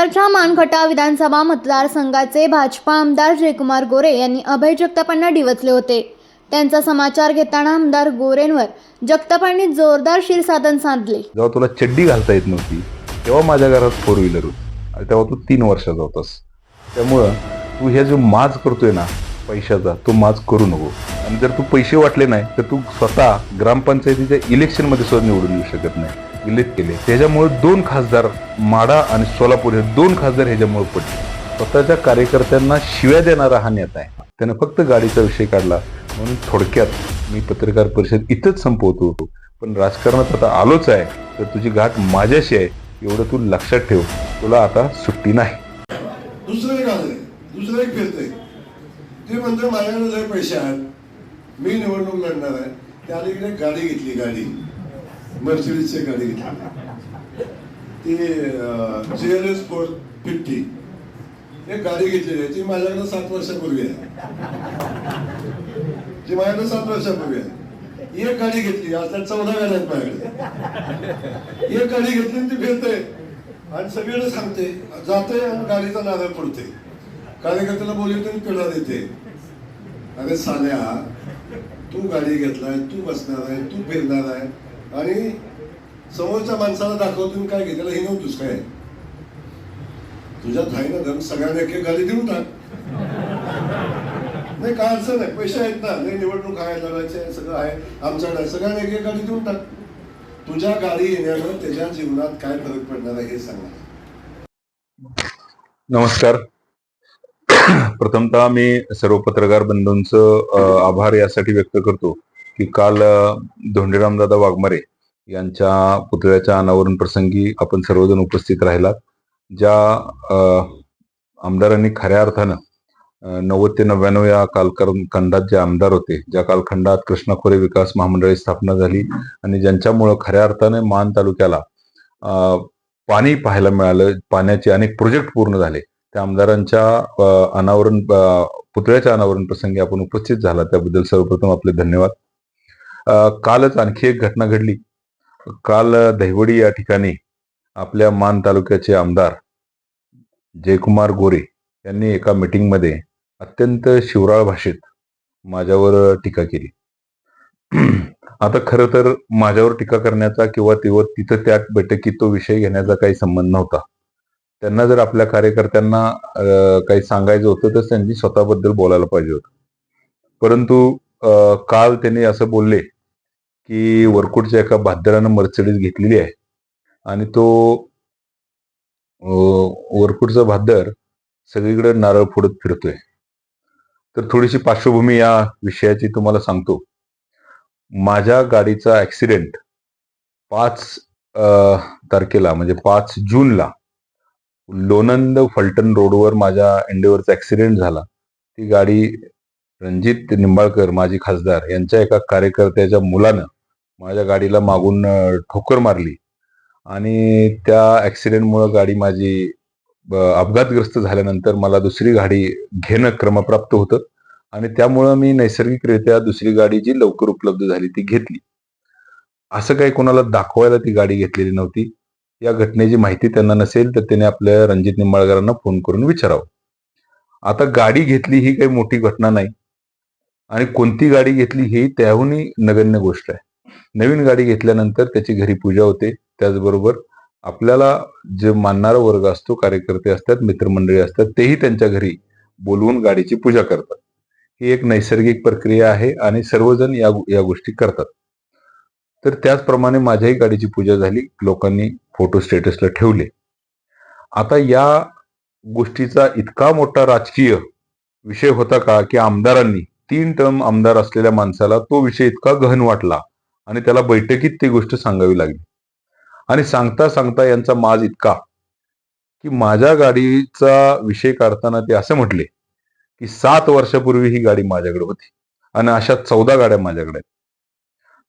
सातारच्या मानखटा विधानसभा मतदारसंघाचे भाजपा आमदार जयकुमार गोरे यांनी अभय जगतापांना डिवचले होते. त्यांचा समाचार घेताना आमदार गोरेंवर जगतापांनी जोरदार शिरसाधन साधले. जेव्हा तुला चड्डी घालता येत नव्हती तेव्हा माझ्या घरात फोर व्हीलर होती. आणि तेव्हा तू तीन वर्षाचा होतास. त्यामुळं तू हे जो माज करतोय ना पैशाचा तो माज करू नको. आणि जर तू पैसे वाटले नाही तर तू स्वतः ग्रामपंचायतीच्या इलेक्शनमध्ये सुद्धा निवडून येऊ शकत नाही. विलीत केले. त्याच्यामुळे दोन खासदार माडा आणि सोलापूर हे दोन खासदार ह्याच्यामुळे पडले. स्वतःच्या कार्यकर्त्यांना शिव्या देणारा हा नेता आहे. त्यानं फक्त गाडीचा विषय काढला. म्हणून थोडक्यात मी पत्रकार परिषद इथंच संपवतो. पण राजकारणात आता आलोच आहे. तर तुझी गाठ माझ्याशी आहे. एवढं तू लक्षात ठेव. तुला आता सुट्टी नाही. दुसरं एक आलंय दुसरं एक फिरतंय. ते म्हणतं माझ्याकडे लय पैसे आहेत मी निवडणूक लढणार आहे. त्या अलीकडे गाडी घेतली गाडी. मर्सिडीजची गाडी घेतली. ती G L S four fifty एक गाडी घेतलेली आहे ती माझ्याकडे सात वर्षापूर्वी आहे. ती माझ्याकडे सात वर्षापूर्वी आहे. एक गाडी घेतली आता चौदा गाड्या आहेत माझ्याकडे. एक गाडी घेतली आणि ती फिरते. आणि सगळीकडे सांगते जाते आणि गाडीचा नारळ पडते कार्यकर्त्याला बोलवते पिढा देते. अरे साल्या तू गाडी घेतलाय तू बसणार आहे तू फिरणार आहे. आणि समोरच्या माणसाला दाखवतो काय घेतलं हे हिनवतोस काय? तुझ्या थाईनं धर्म सगळ्यांना एक एक गाडी देऊन टाक. नाही काय अडचण नाही पैसे आहेत ना. नाही निवडणूक आहे लढायचे सगळं आहे आमच्याकडे सगळ्यांना एक एक गाडी देऊन टाक. तुझ्या गाडी येण्यानं त्याच्या जीवनात काय फरक पडणार आहे हे सांगा. नमस्कार. प्रथमतः मी सर्व पत्रकार बंधूंचं आभार यासाठी व्यक्त करतो. की काल अ, धोंडीरामदादा वाघमारे यांच्या पुतळ्याच्या अनावरण प्रसंगी आपण सर्वजण उपस्थित राहिलात ज्या आमदारांनी खऱ्या अर्थानं नव्वद ते नव्याण्णव या कालखंडात जे आमदार होते ज्या कालखंडात कृष्णा खोरे विकास महामंडळी स्थापना झाली आणि ज्यांच्यामुळं खऱ्या अर्थाने मान तालुक्याला पाणी पाहायला मिळालं पाण्याचे अनेक प्रोजेक्ट पूर्ण झाले त्या आमदारांच्या अनावरण पुतळ्याच्या अनावरण प्रसंगी आपण उपस्थित झाला त्याबद्दल सर्वप्रथम आपले धन्यवाद. कालच आणखी एक घटना घडली. काल दहिवडी या ठिकाणी आपल्या मान तालुक्याचे आमदार जयकुमार गोरे यांनी एका मीटिंगमध्ये अत्यंत शिवराळ भाषेत माझ्यावर टीका केली. आता खरं तर माझ्यावर टीका करण्याचा किंवा तेव्हा तिथं त्या बैठकीत तो विषय घेण्याचा काही संबंध नव्हता. त्यांना जर आपल्या कार्यकर्त्यांना काही सांगायचं होतं तर त्यांनी स्वतःबद्दल बोलायला पाहिजे होतं. परंतु काल त्यांनी असं बोलले की वरकुटच्या एका भाद्रानं मर्सिडीज घेतलेली आहे. आणि तो वरकुटचा भादर सगळीकडे नारळ फोडत फिरतोय. तर थोडीशी पार्श्वभूमी या विषयाची तुम्हाला सांगतो. माझ्या गाडीचा ऍक्सिडेंट पाच तारखेला म्हणजे पाच जूनला लोणंद फलटण रोडवर माझ्या एंडेवरचा ऍक्सिडेंट झाला. ती गाडी रणजित निंबाळकर माजी खासदार यांच्या एका कार्यकर्त्याच्या मुलानं माझ्या गाडीला मागून ठोकर मारली. आणि त्या ॲक्सिडेंटमुळं गाडी माझी अपघातग्रस्त झाल्यानंतर मला दुसरी गाडी घेणं क्रमप्राप्त होतं. आणि त्यामुळं मी नैसर्गिकरित्या दुसरी गाडी जी लवकर उपलब्ध झाली ती घेतली. असं काही कोणाला दाखवायला ती गाडी घेतलेली नव्हती. या घटनेची माहिती त्यांना नसेल तर त्याने आपल्या रणजित निंबाळकरांना फोन करून विचारावं. आता गाडी घेतली ही काही मोठी घटना नाही. आणि कोणती गाडी घेतली ही त्याहूनही नगण्य गोष्ट आहे. नवीन गाडी घेतल्यानंतर त्याची घरी पूजा होते. त्याचबरोबर आपल्याला जे मानणारा वर्ग असतो कार्यकर्ते असतात मित्रमंडळी असतात तेही त्यांच्या घरी बोलवून गाडीची पूजा करतात. ही एक नैसर्गिक प्रक्रिया आहे आणि सर्वजण या या गोष्टी करतात. तर त्याचप्रमाणे माझ्याही गाडीची पूजा झाली. लोकांनी फोटो स्टेटसला ठेवले. आता या गोष्टीचा इतका मोठा राजकीय विषय होता का की आमदारांनी तीन टर्म आमदार असलेल्या माणसाला तो विषय इतका गहन वाटला आणि त्याला बैठकीत ती गोष्ट सांगावी लागली. आणि सांगता सांगता यांचा माज इतका की माझ्या गाडीचा विषय काढताना ते असं म्हटले की सात वर्षापूर्वी ही गाडी माझ्याकडे होती आणि अशा चौदा गाड्या माझ्याकडे आहेत.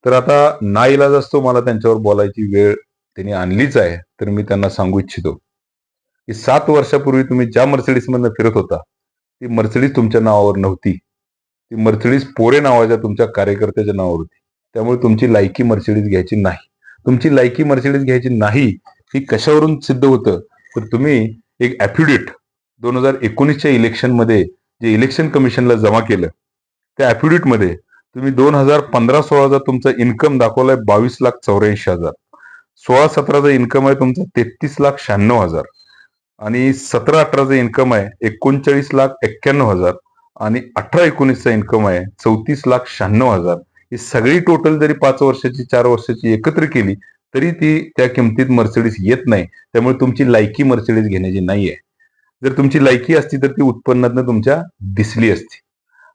तर आता नाईलाज असतो मला त्यांच्यावर बोलायची वेळ त्यांनी आणलीच आहे तर मी त्यांना सांगू इच्छितो की सात वर्षापूर्वी तुम्ही ज्या मर्सिडीजमधनं फिरत होता ती मर्सिडीज तुमच्या नावावर नव्हती. ती मर्सिडीज पोरे नावाच्या तुमच्या कार्यकर्त्याच्या नावावर होती. त्यामुळे तुमची लायकी मर्सिडीज घ्यायची नाही. तुमची लायकी मर्सिडीज घ्यायची नाही ही कशावरून सिद्ध होतं? तर तुम्ही एक ॲफिडेट दोन हजार एकोणीसच्या इलेक्शनमध्ये जे इलेक्शन कमिशनला जमा केलं त्या ॲफिडेटमध्ये तुम्ही दोन हजार पंधरा सोळाचा तुमचा इन्कम दाखवलाय बावीस लाख चौऱ्याऐंशी हजार. सोळा सतराचा इन्कम आहे तुमचा तेहतीस लाख शहाण्णव हजार. आणि सतरा अठराचा इन्कम आहे एकोणचाळीस लाख एक्क्याण्णव हजार. आणि अठरा एकोणीसचा इन्कम आहे चौतीस लाख शहाण्णव हजार. ही सगळी टोटल जरी पाच वर्षाची चार वर्षाची एकत्र केली तरी ती त्या किमतीत मर्सिडीज येत नाही. त्यामुळे तुमची लायकी मर्सिडीज घेण्याची नाही आहे जर तुमची लायकी असती तर ती उत्पन्नातनं तुमच्या दिसली असती.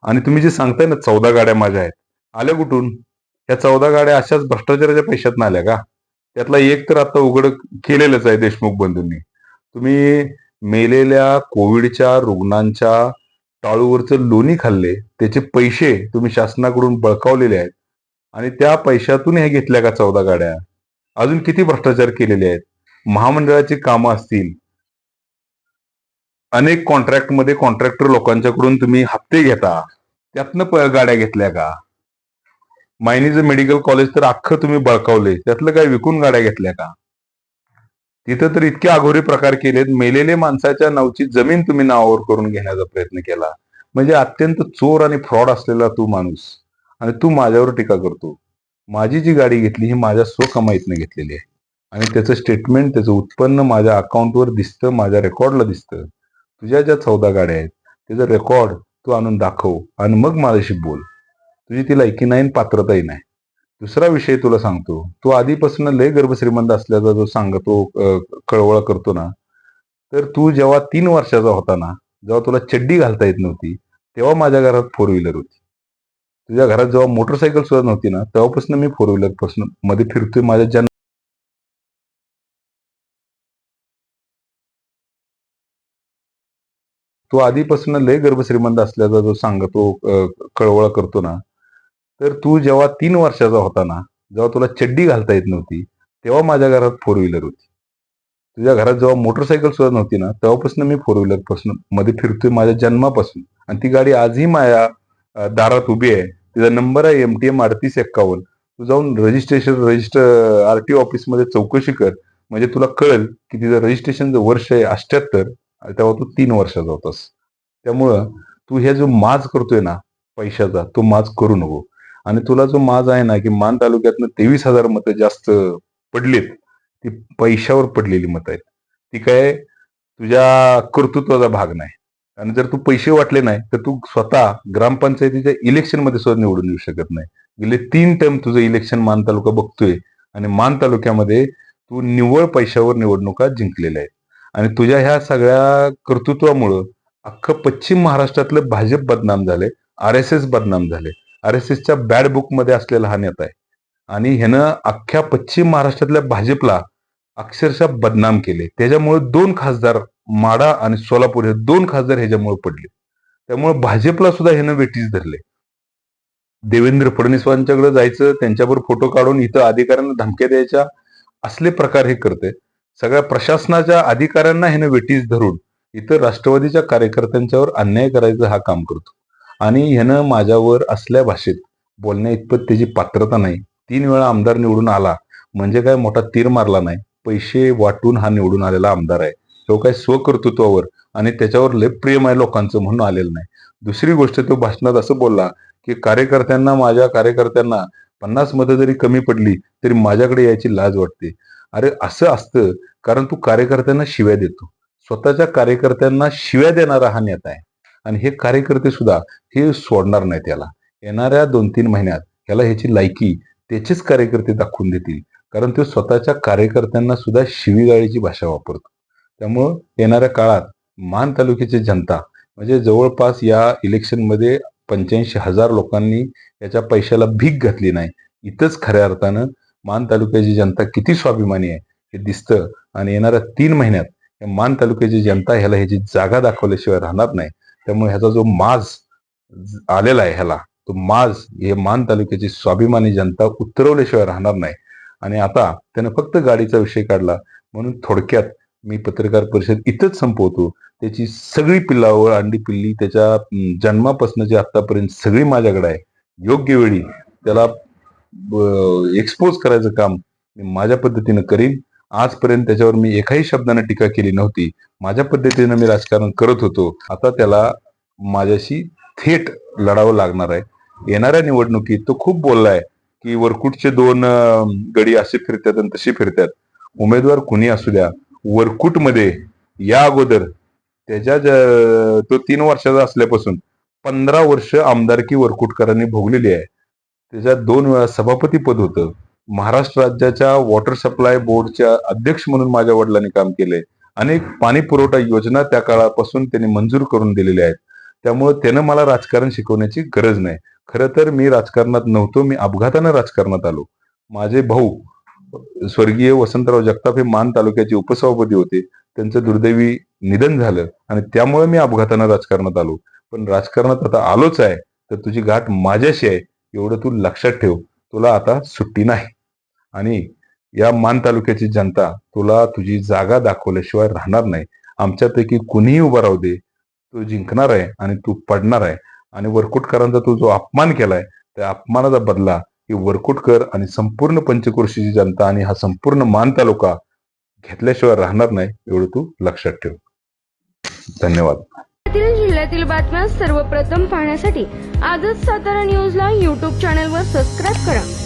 आणि तुम्ही जे सांगताय ना चौदा गाड्या माझ्या आहेत. आल्या कुठून? या चौदा गाड्या अशाच भ्रष्टाचाराच्या पैशात आल्या का? त्यातला एक तर आता उघड केलेलंच आहे देशमुख बंधूंनी. तुम्ही मेलेल्या कोविडच्या रुग्णांच्या टाळूवरचं लोणी खाल्ले त्याचे पैसे तुम्ही शासनाकडून बळकावलेले आहेत आणि त्या पैशातून हे घेतल्या का चौदा गाड्या? अजून किती भ्रष्टाचार केलेले आहेत? महामंडळाची कामं असतील. अनेक कॉन्ट्रॅक्टमध्ये कॉन्ट्रॅक्टर लोकांच्याकडून तुम्ही हप्ते घेता. त्यातनं प- गाड्या घेतल्या का? मायनीचं मेडिकल कॉलेज तर अख्खं तुम्ही बळकावले त्यातलं काय विकून गाड्या घेतल्या का? तिथं तर इतके अघोरे प्रकार केलेत. मेलेले माणसाच्या नावची जमीन तुम्ही नावावर करून घेण्याचा प्रयत्न केला. म्हणजे अत्यंत चोर आणि फ्रॉड असलेला तू माणूस आणि तू माझ्यावर टीका करतो. माझी जी गाडी घेतली ही माझ्या स्वकमाईतनं घेतलेली आहे. आणि त्याचं स्टेटमेंट त्याचं उत्पन्न माझ्या अकाउंटवर दिसतं माझ्या रेकॉर्डला दिसतं. तुझ्या ज्या चौदा गाड्या आहेत त्याचं रेकॉर्ड तू आणून दाखव आणि मग माझ्याशी बोल. तुझी ती लायकी नाही पात्रताही नाही. दुसरा विषय तुला सांगतो. तू आधीपासून लय गर्भश्रीमंत असल्याचा जो सांगतो कळवळ कळवळा करतो ना तर तू जेव्हा तीन वर्षाचा होता ना जेव्हा तुला चड्डी घालता येत नव्हती तेव्हा माझ्या घरात फोर व्हीलर होती. तुझ्या घरात जेव्हा मोटरसायकल सुद्धा नव्हती ना तेव्हापासून मी फोर व्हीलरपासून मध्ये फिरतोय माझ्या जन्म तू आधीपासून लय गर्भश्रीमंत असल्याचा जो सांगतो कळवळ कळवळा करतो ना तर तू जेव्हा तीन वर्षाचा होता ना जेव्हा तुला चड्डी घालता येत नव्हती तेव्हा माझ्या घरात फोर व्हीलर होती. तुझ्या घरात जेव्हा मोटरसायकल सुद्धा नव्हती ना तेव्हापासून मी फोर व्हीलरपासून मध्ये फिरतोय माझ्या जन्मापासून. आणि ती गाडी आजही माझ्या दारात उभी आहे. तिचा नंबर आहे एम टी एम अडतीस एक्कावन्न. तू जाऊन रजिस्ट्रेशन रजिस्टर आर टी ऑफिसमध्ये चौकशी कर. म्हणजे तुला कळेल की तिचं रजिस्ट्रेशनचं वर्ष आहे अष्ट्याहत्तर तेव्हा तू तीन वर्षाचा होतास. त्यामुळं तू हे जो माज करतोय ना पैशाचा तो माज करू नको. आणि तुला जो माज आहे ना की मान तालुक्यातनं तेवीस हजार मतं जास्त पडलीत ती पैशावर पडलेली मतं आहेत. ती काय तुझ्या कर्तृत्वाचा भाग नाही. आणि जर तू पैसे वाटले नाही तर तू स्वतः ग्रामपंचायतीच्या इलेक्शनमध्ये सुद्धा निवडून येऊ शकत नाही. गेले तीन टर्म तुझं इलेक्शन मान तालुका बघतोय आणि मान तालुक्यामध्ये तू निव्वळ पैशावर निवडणुका जिंकलेल्या आहेत. आणि तुझ्या ह्या सगळ्या कर्तृत्वामुळं अख्खं पश्चिम महाराष्ट्रातलं भाजप बदनाम झाले आर एस एस बदनाम झाले आर एस एसच्या बॅड बुकमध्ये असलेला हा नेता आहे. आणि ह्यानं अख्ख्या पश्चिम महाराष्ट्रातल्या भाजपला अक्षरशः बदनाम केले. त्याच्यामुळे दोन खासदार माडा आणि सोलापूर हे दोन खासदार ह्याच्यामुळे पडले. त्यामुळे भाजपला सुद्धा ह्यानं वेटीस धरले. देवेंद्र फडणवीसांच्याकडे जायचं त्यांच्यावर फोटो काढून इथं अधिकाऱ्यांना धमक्या द्यायच्या असले प्रकार हे करते सगळ्या प्रशासनाच्या अधिकाऱ्यांना ह्यानं वेटीस धरून इथं राष्ट्रवादीच्या कार्यकर्त्यांच्यावर अन्याय करायचं हा काम करतो. आणि ह्यानं माझ्यावर असल्या भाषेत बोलण्या इतपत त्याची पात्रता नाही. तीन वेळा आमदार निवडून आला म्हणजे काय मोठा तीर मारला नाही. पैसे वाटून हा निवडून आलेला आमदार आहे. तो काय स्वकर्तृत्वावर आणि त्याच्यावर लय प्रेम आहे लोकांचं म्हणून आलेलं नाही. दुसरी गोष्ट तो भाषणात असं बोलला की कार्यकर्त्यांना माझ्या कार्यकर्त्यांना पन्नास मतं जरी कमी पडली तरी माझ्याकडे यायची लाज वाटते. अरे असं असतं कारण तू कार्यकर्त्यांना शिव्या देतो. स्वतःच्या कार्यकर्त्यांना शिव्या देणारा हा नेता आहे. आणि हे कार्यकर्ते सुद्धा हे सोडणार नाही त्याला येणाऱ्या दोन तीन महिन्यात ह्याला ह्याची लायकी त्याचेच कार्यकर्ते दाखवून देतील. कारण तो स्वतःच्या कार्यकर्त्यांना सुद्धा शिवीगाळीची भाषा वापरतो. त्यामुळं येणाऱ्या काळात मान तालुक्याची जनता म्हणजे जवळपास या इलेक्शनमध्ये पंच्याऐंशी हजार लोकांनी याच्या पैशाला भीक घातली नाही. इथंच खऱ्या अर्थानं मान तालुक्याची जनता किती स्वाभिमानी आहे हे दिसतं. आणि येणाऱ्या तीन महिन्यात या मान तालुक्याची जनता ह्याला ह्याची जागा दाखवल्याशिवाय राहणार नाही. त्यामुळे ह्याचा जो माज आलेला आहे ह्याला तो माज हे मान तालुक्याची स्वाभिमानी जनता उतरवल्याशिवाय राहणार नाही. आणि आता त्यानं फक्त गाडीचा विषय काढला म्हणून थोडक्यात मी पत्रकार परिषद इथंच संपवतो. त्याची सगळी पिल्लावळ अंडी पिल्ली त्याच्या जन्मापासून जन्मापासूनची आतापर्यंत सगळी माझ्याकडे आहे. योग्य वेळी त्याला एक्सपोज करायचं काम मी माझ्या पद्धतीनं करीन. आजपर्यंत त्याच्यावर मी एकाही शब्दाने टीका केली नव्हती. माझ्या पद्धतीनं मी राजकारण करत होतो. आता त्याला माझ्याशी थेट लढावं लागणार आहे. येणाऱ्या निवडणुकीत तो खूप बोललाय की वरकुटचे दोन गडी असे फिरतात आणि तसे फिरतात. उमेदवार कुणी असू द्या वरकुटमध्ये या अगोदर त्याच्या तो तीन वर्षाचा असल्यापासून पंधरा वर्ष आमदारकी वरकुटकरांनी भोगलेली आहे. त्याच्यात दोन वेळा सभापती पद होतं. महाराष्ट्र राज्याच्या वॉटर सप्लाय बोर्डच्या अध्यक्ष म्हणून माझ्या वडिलांनी काम केलंय अनेक पाणी पुरवठा योजना त्या काळापासून त्यांनी मंजूर करून दिलेल्या आहेत. त्यामुळे त्यानं मला राजकारण शिकवण्याची गरज नाही. खरं तर मी राजकारणात नव्हतो मी अपघातानं राजकारणात आलो. माझे भाऊ स्वर्गीय वसंतराव जगताप हे मान तालुक्याचे उपसभापती होते. त्यांचं दुर्दैवी निधन झालं आणि त्यामुळे मी अपघातानं राजकारणात आलो. पण राजकारणात आता आलोच आहे तर तुझी गाठ माझ्याशी आहे एवढं तू लक्षात ठेव. तुला आता सुट्टी नाही. आणि या मान तालुक्याची जनता तुला तुझी जागा दाखवल्याशिवाय राहणार नाही. आमच्यापैकी कुणीही उभा राहू दे. तू जिंकणार आहे आणि तू पडणार आहे. आणि वरकुटकरांचा तू जो अपमान केलाय त्या अपमानाचा बदला ही वरकुटकर आणि संपूर्ण पंचक्रोशीची जनता आणि हा संपूर्ण मान तालुका घेतल्याशिवाय राहणार नाही एवढं तू लक्षात ठेव. धन्यवाद. जिल्ह्यातील जिल्ह्यातील बातम्या सर्वप्रथम पाहण्यासाठी आजच सातारा न्यूजला यूट्यूब चॅनलवर सबस्क्राईब करा.